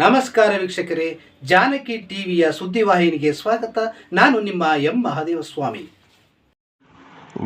ನಮಸ್ಕಾರ ವೀಕ್ಷಕರೇ, ಜಾನಕಿ ಟಿವಿಯ ಸುದ್ದಿವಾಹಿನಿಗೆ ಸ್ವಾಗತ. ನಾನು ನಿಮ್ಮ ಎಂ. ಮಹಾದೇವ ಸ್ವಾಮಿ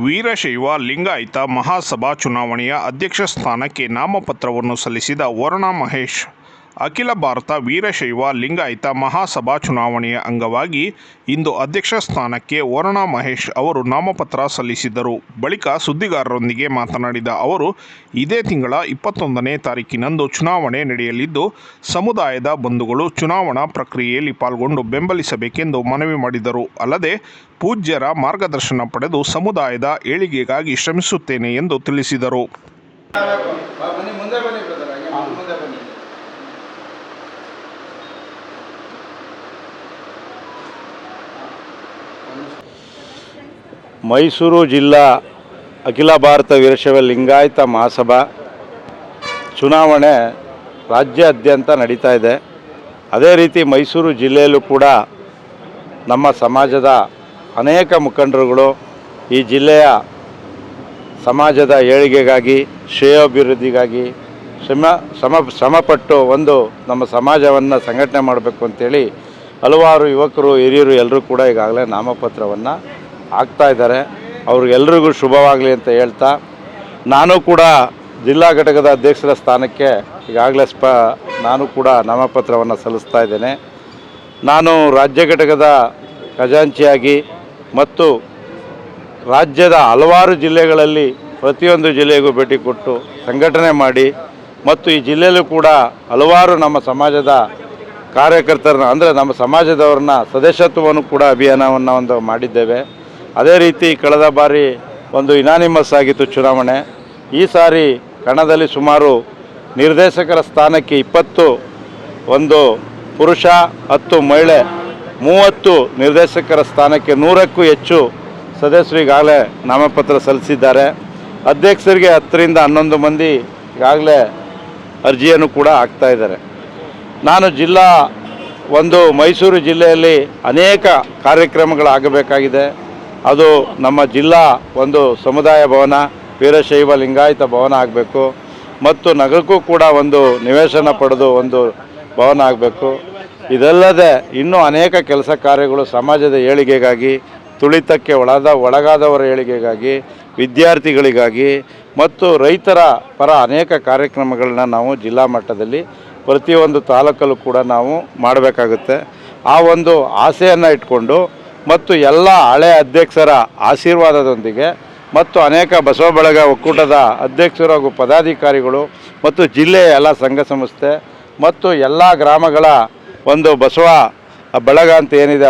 ವೀರಶೈವ ಲಿಂಗಾಯತ ಮಹಾಸಭಾ ಚುನಾವಣೆಯ ಅಧ್ಯಕ್ಷ ಸ್ಥಾನಕ್ಕೆ ನಾಮಪತ್ರವನ್ನು ಸಲ್ಲಿಸಿದ ವರುಣ ಮಹೇಶ್. ಅಖಿಲ ಭಾರತ ವೀರಶೈವ ಲಿಂಗಾಯತ ಮಹಾಸಭಾ ಚುನಾವಣೆಯ ಅಂಗವಾಗಿ ಇಂದು ಅಧ್ಯಕ್ಷ ಸ್ಥಾನಕ್ಕೆ ವರುಣ ಮಹೇಶ್ ಅವರು ನಾಮಪತ್ರ ಸಲ್ಲಿಸಿದರು ಬಳಿಕ ಸುದ್ದಿಗಾರರೊಂದಿಗೆ ಮಾತನಾಡಿದ ಅವರು, ಇದೇ ತಿಂಗಳ ಇಪ್ಪತ್ತೊಂದನೇ ತಾರೀಕಿನಂದು ಚುನಾವಣೆ ನಡೆಯಲಿದ್ದು, ಸಮುದಾಯದ ಬಂಧುಗಳು ಚುನಾವಣಾ ಪ್ರಕ್ರಿಯೆಯಲ್ಲಿ ಪಾಲ್ಗೊಂಡು ಬೆಂಬಲಿಸಬೇಕೆಂದು ಮನವಿ ಮಾಡಿದರು. ಅಲ್ಲದೆ, ಪೂಜ್ಯರ ಮಾರ್ಗದರ್ಶನ ಪಡೆದು ಸಮುದಾಯದ ಏಳಿಗೆಗಾಗಿ ಶ್ರಮಿಸುತ್ತೇನೆ ಎಂದು ತಿಳಿಸಿದರು. ಮೈಸೂರು ಜಿಲ್ಲಾ ಅಖಿಲ ಭಾರತ ವೀರಶೈವ ಲಿಂಗಾಯತ ಮಹಾಸಭಾ ಚುನಾವಣೆ ರಾಜ್ಯಾದ್ಯಂತ ನಡೀತಾ ಇದೆ. ಅದೇ ರೀತಿ ಮೈಸೂರು ಜಿಲ್ಲೆಯಲ್ಲೂ ಕೂಡ ನಮ್ಮ ಸಮಾಜದ ಅನೇಕ ಮುಖಂಡರುಗಳು ಈ ಜಿಲ್ಲೆಯ ಸಮಾಜದ ಏಳಿಗೆಗಾಗಿ, ಶ್ರೇಯೋಭಿವೃದ್ಧಿಗಾಗಿ ಶ್ರಮ ಶ್ರಮ, ಶ್ರಮಪಟ್ಟು ಒಂದು ನಮ್ಮ ಸಮಾಜವನ್ನು ಸಂಘಟನೆ ಮಾಡಬೇಕು ಅಂತೇಳಿ ಹಲವಾರು ಯುವಕರು, ಹಿರಿಯರು ಎಲ್ಲರೂ ಕೂಡ ಈಗಾಗಲೇ ನಾಮಪತ್ರವನ್ನು ಹಾಕ್ತಾ ಇದ್ದಾರೆ. ಅವ್ರಿಗೆಲ್ರಿಗೂ ಶುಭವಾಗಲಿ ಅಂತ ಹೇಳ್ತಾ, ನಾನು ಕೂಡ ಜಿಲ್ಲಾ ಘಟಕದ ಅಧ್ಯಕ್ಷರ ಸ್ಥಾನಕ್ಕೆ ಈಗಾಗಲೇ ಸ್ಪ, ನಾನು ಕೂಡ ನಾಮಪತ್ರವನ್ನು ಸಲ್ಲಿಸ್ತಾ ಇದ್ದೇನೆ. ನಾನು ರಾಜ್ಯ ಘಟಕದ ಖಜಾಂಚಿಯಾಗಿ ಮತ್ತು ರಾಜ್ಯದ ಹಲವಾರು ಜಿಲ್ಲೆಗಳಲ್ಲಿ ಪ್ರತಿಯೊಂದು ಜಿಲ್ಲೆಗೂ ಭೇಟಿ ಕೊಟ್ಟು ಸಂಘಟನೆ ಮಾಡಿ ಮತ್ತು ಈ ಜಿಲ್ಲೆಯಲ್ಲೂ ಕೂಡ ಹಲವಾರು ನಮ್ಮ ಸಮಾಜದ ಕಾರ್ಯಕರ್ತರನ್ನ, ಅಂದರೆ ನಮ್ಮ ಸಮಾಜದವ್ರನ್ನ, ಸದಸ್ಯತ್ವವನ್ನು ಕೂಡ ಅಭಿಯಾನವನ್ನು ಒಂದು ಮಾಡಿದ್ದೇವೆ. ಅದೇ ರೀತಿ ಕಳೆದ ಬಾರಿ ಒಂದು ಇನಾನಿಮಸ್ ಆಗಿತ್ತು ಚುನಾವಣೆ. ಈ ಸಾರಿ ಕಣದಲ್ಲಿ ಸುಮಾರು ನಿರ್ದೇಶಕರ ಸ್ಥಾನಕ್ಕೆ ಇಪ್ಪತ್ತು, ಒಂದು ಪುರುಷ, ಹತ್ತು ಮಹಿಳೆ, ಮೂವತ್ತು ನಿರ್ದೇಶಕರ ಸ್ಥಾನಕ್ಕೆ ನೂರಕ್ಕೂ ಹೆಚ್ಚು ಸದಸ್ಯರು ಈಗಾಗಲೇ ನಾಮಪತ್ರ ಸಲ್ಲಿಸಿದ್ದಾರೆ. ಅಧ್ಯಕ್ಷರಿಗೆ ಹತ್ತರಿಂದ ಹನ್ನೊಂದು ಮಂದಿ ಈಗಾಗಲೇ ಅರ್ಜಿಯನ್ನು ಕೂಡ ಹಾಕ್ತಾ ಇದ್ದಾರೆ. ನಾನು ಜಿಲ್ಲಾ ಒಂದು ಮೈಸೂರು ಜಿಲ್ಲೆಯಲ್ಲಿ ಅನೇಕ ಕಾರ್ಯಕ್ರಮಗಳಾಗಬೇಕಾಗಿದೆ. ಅದು ನಮ್ಮ ಜಿಲ್ಲಾ ಒಂದು ಸಮುದಾಯ ಭವನ, ವೀರಶೈವ ಲಿಂಗಾಯತ ಭವನ ಆಗಬೇಕು. ಮತ್ತು ನಗರಕ್ಕೂ ಕೂಡ ಒಂದು ನಿವೇಶನ ಪಡೆದು ಒಂದು ಭವನ ಆಗಬೇಕು. ಇದಲ್ಲದೆ ಇನ್ನೂ ಅನೇಕ ಕೆಲಸ ಕಾರ್ಯಗಳು ಸಮಾಜದ ಏಳಿಗೆಗಾಗಿ, ತುಳಿತಕ್ಕೆ ಒಳದ, ಒಳಗಾದವರ ಏಳಿಗೆಗಾಗಿ, ವಿದ್ಯಾರ್ಥಿಗಳಿಗಾಗಿ ಮತ್ತು ರೈತರ ಪರ ಅನೇಕ ಕಾರ್ಯಕ್ರಮಗಳನ್ನ ನಾವು ಜಿಲ್ಲಾ ಮಟ್ಟದಲ್ಲಿ ಪ್ರತಿಯೊಂದು ತಾಲೂಕಲ್ಲೂ ಕೂಡ ನಾವು ಮಾಡಬೇಕಾಗುತ್ತೆ. ಆ ಒಂದು ಆಸೆಯನ್ನು ಇಟ್ಕೊಂಡು ಮತ್ತು ಎಲ್ಲ ಹಳೆ ಅಧ್ಯಕ್ಷರ ಆಶೀರ್ವಾದದೊಂದಿಗೆ ಮತ್ತು ಅನೇಕ ಬಸವ ಬಳಗ ಒಕ್ಕೂಟದ ಅಧ್ಯಕ್ಷರು ಹಾಗೂ ಪದಾಧಿಕಾರಿಗಳು ಮತ್ತು ಜಿಲ್ಲೆಯ ಎಲ್ಲ ಸಂಘ ಸಂಸ್ಥೆ ಮತ್ತು ಎಲ್ಲ ಗ್ರಾಮಗಳ ಒಂದು ಬಸವ ಬಳಗ ಅಂತ ಏನಿದೆ